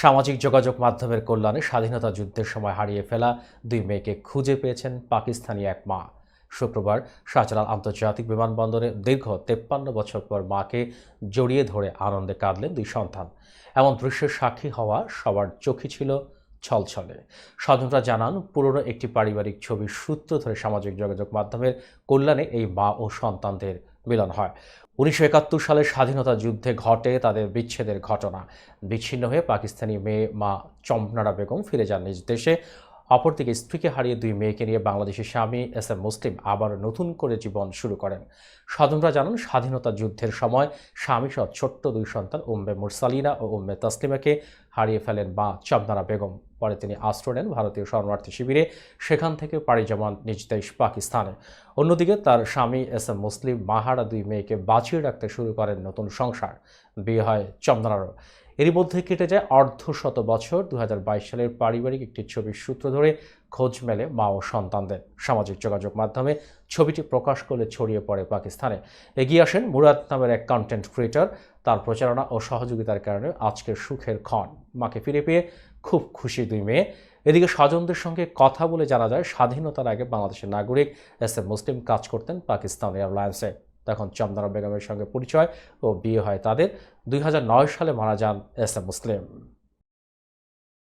সামাজিক যোগাযোগ মাধ্যমের কল্যাণে স্বাধীনতা যুদ্ধের সময় হারিয়ে ফেলা দুই মেয়েকে খুঁজে পেয়েছেন পাকিস্তানি এক মা। শুক্রবার শাহজালাল আন্তর্জাতিক বিমানবন্দরে দীর্ঘ তেপ্পান্ন বছর পর মাকে জড়িয়ে ধরে আনন্দে কাঁদলেন দুই সন্তান। এমন দৃশ্যের সাক্ষী হওয়া সবার চোখে ছিল ছলছলে। স্বজনরা জানান, পুরনো একটি পারিবারিক ছবির সূত্র ধরে সামাজিক যোগাযোগ মাধ্যমের কল্যাণে এই মা ও সন্তানদের মিলন হয়। উনিশশো একাত্তর সালে স্বাধীনতা যুদ্ধে ঘটে তাদের বিচ্ছেদের ঘটনা। বিচ্ছিন্ন হয়ে পাকিস্তানি মেয়ে মা চম্পনারা বেগম ফিরে যান নিজ দেশে। অপরদিকে স্ত্রীকে হারিয়ে দুই মেয়েকে নিয়ে বাংলাদেশের স্বামী এস এম মুসলিম আবার নতুন করে জীবন শুরু করেন। স্বজনরা জানান, স্বাধীনতা যুদ্ধের সময় স্বামী সহ ছোট্ট দুই সন্তান উম্মে মুরসালিনা ও উম্মে তসলিমাকে হারিয়ে ফেলেন মা চম্পনারা বেগম। পরে তিনি আশ্রয় নেন ভারতীয় শরণার্থী শিবিরে, সেখান থেকে পাড়ি জমান নিজ দেশ পাকিস্তানে। অন্যদিকে তার স্বামী এস এম মুসলিম মাহারা দুই মেয়েকে বাঁচিয়ে রাখতে শুরু করেন নতুন সংসার। বিয়ে হয় চন্দনারও। এরই মধ্যে কেটে যায় অর্ধ শত বছর। দু হাজার বাইশ সালের পারিবারিক একটি ছবির সূত্র ধরে খোঁজ মেলে মা ও সন্তানদের। সামাজিক যোগাযোগ মাধ্যমে ছবিটি প্রকাশ করলে ছড়িয়ে পড়ে পাকিস্তানে। এগিয়ে আসেন মুরাদ নামের এক কন্টেন্ট ক্রিয়েটর তার প্রচারণা ও সহযোগিতার কারণে আজকের সুখের ক্ষণ। মাকে ফিরে পেয়ে খুব খুশি দুই মেয়ে। এদিকে স্বজনদের সঙ্গে কথা বলে জানা যায়, স্বাধীনতার আগে বাংলাদেশের নাগরিক এস এম মুসলিম কাজ করতেন পাকিস্তান এয়ারলাইন্সে। তখন চন্দনা বেগমের সঙ্গে পরিচয় ও বিয়ে হয় তাদের। দুই হাজার নয় সালে মারা যান এস এম মুসলিম।